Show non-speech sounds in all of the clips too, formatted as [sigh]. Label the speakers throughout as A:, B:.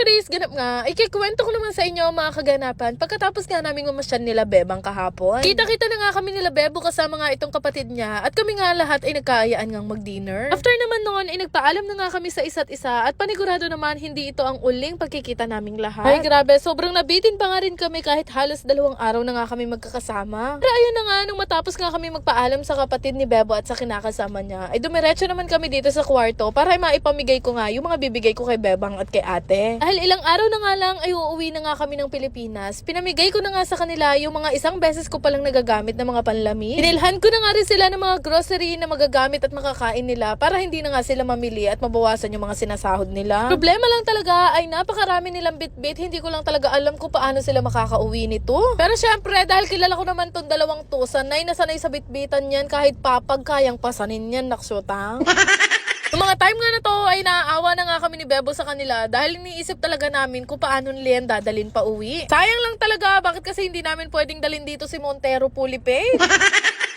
A: today's ganap nga, ikikwento ko naman sa inyo mga kaganapan pagkatapos nga namin umasyan nila Bebang kahapon. Kita-kita na nga kami nila Bebo kasama nga itong kapatid niya at kami nga lahat ay nagkaayaan ngang mag-dinner. After naman noon ay nagpaalam na nga kami sa isa't isa at panigurado naman hindi ito ang uling pagkikita naming lahat. Ay grabe, sobrang nabitin pa nga rin kami kahit halos dalawang araw na nga kami magkakasama. Pero ayun na nga, nung matapos nga kami magpaalam sa kapatid ni Bebo at sa kinakasama niya, ay dumiretso naman kami dito sa kwarto para ay maipamigay ko nga yung mga bibigay ko kay Bebang at kay ate. Dahil ilang araw na nga lang ay uuwi na nga kami ng Pilipinas, pinamigay ko na nga sa kanila yung mga isang beses ko palang nagagamit na mga panlami. Inilhan ko na nga rin sila ng mga grocery na magagamit at makakain nila para hindi na nga sila mamili at mabawasan yung mga sinasahod nila. Problema lang talaga ay napakarami nilang bitbit, hindi ko lang talaga alam kung paano sila makakauwi nito. Pero syempre, dahil kilala ko naman tong dalawang to, sanay na sanay sa bitbitan yan kahit papag kayang pasanin yan, naksyotang. [laughs] Yung mga time nga na to ay naaawa na nga kami ni Bebo sa kanila dahil iniisip talaga namin kung paano nila yan dadalin pa uwi. Sayang lang talaga, bakit kasi hindi namin pwedeng dalin dito si Montero Pulipay? [laughs]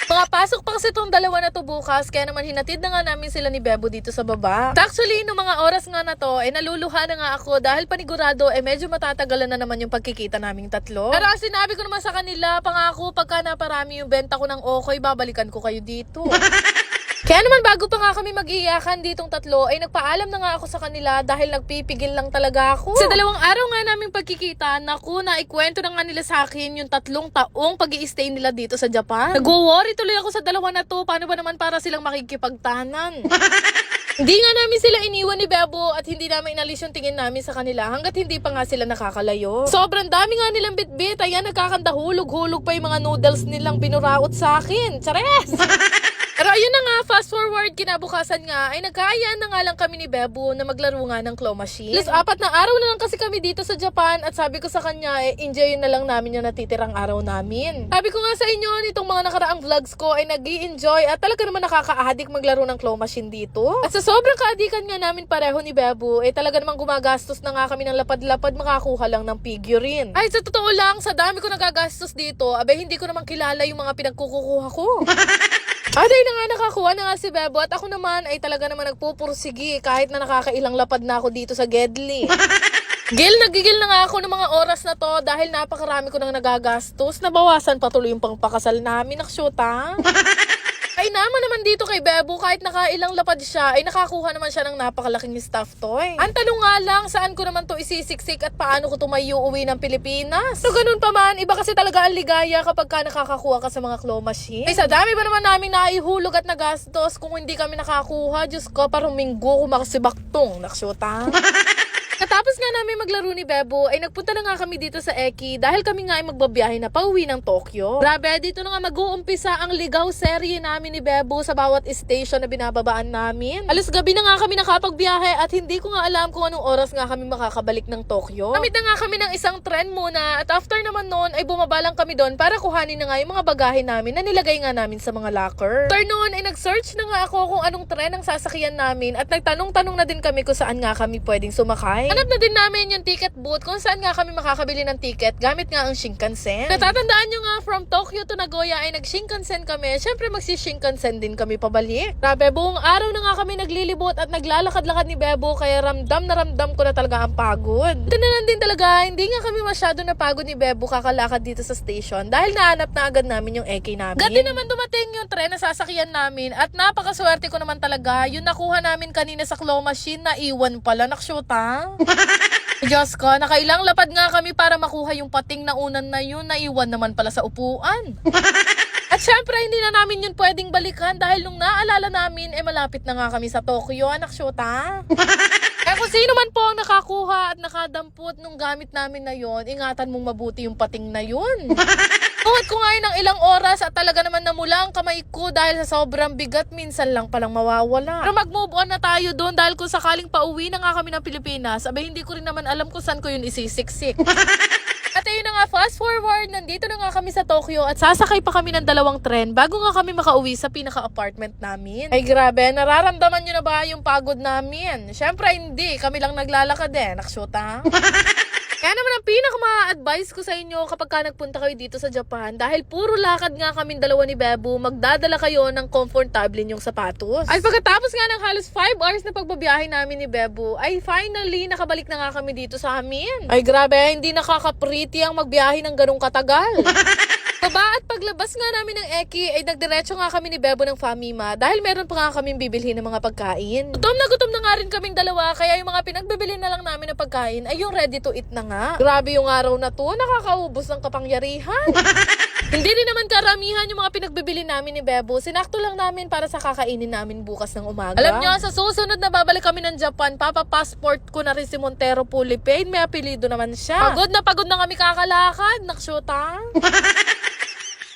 A: Mga pasok pa kasi itong dalawa na to bukas, kaya naman hinatid na nga namin sila ni Bebo dito sa baba. Actually, nung mga oras nga na to, eh naluluha na nga ako dahil panigurado, eh medyo matatagalan na naman yung pagkikita naming tatlo. Pero sinabi ko naman sa kanila, pangako pagka naparami yung benta ko ng okoy, babalikan ko kayo dito. [laughs] Kaya naman bago pa nga kami mag-iyakan ditong tatlo, ay nagpaalam na nga ako sa kanila dahil nagpipigil lang talaga ako. Sa dalawang araw nga naming pagkikita, naku, na ikwento na nga nila sa akin yung tatlong taong pag stay nila dito sa Japan. Nag-worry tuloy ako sa dalawa na to, paano ba naman para silang makikipagtanan? [laughs] Hindi nga namin sila iniwan ni Bebo at hindi namin inalis yung tingin namin sa kanila hanggat hindi pa nga sila nakakalayo. Sobrang dami nga nilang bitbit. Ayan, nagkakanda hulog-hulog pa yung mga noodles nilang binuraot sa akin. Chares! [laughs] Pero ayun na nga, fast forward, kinabukasan nga, ay nagkaayaan na nga lang kami ni Bebo na maglaro nga ng claw machine. Plus, apat na araw na lang kasi kami dito sa Japan at sabi ko sa kanya, eh, enjoy na lang namin yung natitirang araw namin. Sabi ko nga sa inyo, nitong mga nakaraang vlogs ko ay nag enjoy at talaga naman nakaka-addict maglaro ng claw machine dito. At sa sobrang kaadikan nga namin pareho ni Bebo, eh talaga namang gumagastos na nga kami ng lapad-lapad makakuha lang ng figurine. Ay, sa totoo lang, sa dami ko nagagastos dito, abe hindi ko naman kilala yung mga pinagkukuha ko. [laughs] Aday na nga nakakuha na nga si Bebo at ako naman ay talaga naman nagpupursigi kahit na nakakailang lapad na ako dito sa Gedli. [laughs] Gil, nagigil na nga ako ng mga oras na to dahil napakarami ko nang nagagastos. Nabawasan pa tuloy yung pangpakasal namin, naksyota. [laughs] Ay naman naman dito kay Bebo, kahit nakailang lapad siya, ay nakakuha naman siya ng napakalaking stuffed toy. Ang tanong nga lang, saan ko naman to isisiksik at paano ko tumayo uwi ng Pilipinas? So ganun pa man, iba kasi talaga ang ligaya kapag ka nakakakuha ka sa mga claw machine. Ay sa dami ba naman namin naihulog at nagastos kung hindi kami nakakuha, Diyos ko, parang minggo ko makasibaktong, naksyota. [laughs] Katapos nga namin maglaro ni Bebo, ay nagpunta na nga kami dito sa Eki dahil kami nga ay magbabiyahe na pauwi ng Tokyo. Grabe, dito na nga mag-uumpisa ang ligaw serye namin ni Bebo sa bawat station na binababaan namin. Alas gabi na nga kami nakapagbiyahe at hindi ko nga alam kung anong oras nga kami makakabalik ng Tokyo. Kamit na nga kami ng isang tren muna at after naman noon ay bumaba lang kami doon para kuhanin na nga yung mga bagahe namin na nilagay nga namin sa mga locker. After noon ay nag-search na nga ako kung anong tren ang sasakyan namin at nagtanong-tanong na din kami kung saan nga kami pwedeng sumakay. Hanap na din namin yung ticket booth kung saan nga kami makakabili ng ticket gamit nga ang Shinkansen. Natatandaan nyo nga from Tokyo to Nagoya ay nag-Shinkansen kami. Syempre magsi-Shinkansen din kami pabalik. Grabe, buong araw na nga kami naglilibot at naglalakad-lakad ni Bebo kaya ramdam na ramdam ko na talaga ang pagod. Ito na lang din talaga, hindi nga kami masyado napagod ni Bebo kakalakad dito sa station dahil nahanap na agad namin yung EK namin. Gati naman dumating yung tren na sasakyan namin at napakaswerte ko naman talaga yung nakuha namin kanina sa claw machine na iwan pala naksyota. [laughs] Diyos ko, nakailang lapad nga kami para makuha yung pating na unan na yun, naiwan naman pala sa upuan. [laughs] At syempre, hindi na namin yun pwedeng balikan dahil nung naalala namin, eh malapit na nga kami sa Tokyo, anak syota. [laughs] Kaya kung sino man po ang nakakuha at nakadampot nung gamit namin na yon, ingatan mong mabuti yung pating na yun. Buhat ko ngayon ng ilang oras at talaga naman namula ang kamay ko dahil sa sobrang bigat, minsan lang palang mawawala. Pero mag-move on na tayo doon dahil kung sakaling pauwi na nga kami ng Pilipinas, abay hindi ko rin naman alam kung saan ko yun isisiksik. [laughs] At ayun na nga, fast forward, nandito na nga kami sa Tokyo at sasakay pa kami ng dalawang tren bago nga kami makauwi sa pinaka-apartment namin. Ay grabe, nararamdaman nyo na ba yung pagod namin? Syempre hindi, kami lang naglalakad eh, naksyota. [laughs]
B: Kaya naman ang pinaka-advice ko sa inyo kapag ka nagpunta kayo dito sa Japan, dahil puro lakad nga kami dalawa ni Bebo, magdadala kayo ng comfortable yung sapatos. Ay pagkatapos nga ng halos 5 hours na pagbabiyahe namin ni Bebo, ay finally nakabalik na nga kami dito sa amin. Ay grabe, hindi nakaka-pretty ang magbiyahe ng ganong katagal. [laughs] Baba at paglabas nga namin ng Eki, ay nagdiretso nga kami ni Bebo ng Famima dahil meron pa nga kaming bibilhin ng mga pagkain. Gutom na gutom na nga rin kaming dalawa, kaya yung mga pinagbibili na lang namin ng pagkain ay yung ready to eat na nga. Grabe yung araw na to, nakakaubos ng kapangyarihan. [laughs] Hindi rin naman karamihan yung mga pinagbibili namin ni Bebo. Sinakto lang namin para sa kakainin namin bukas ng umaga. Alam nyo, sa susunod na babalik kami ng Japan, papapassport ko na rin si Montero Pulipane. May apelido naman siya. Pagod na pagod na kami kakalakad. Naksyota. [laughs]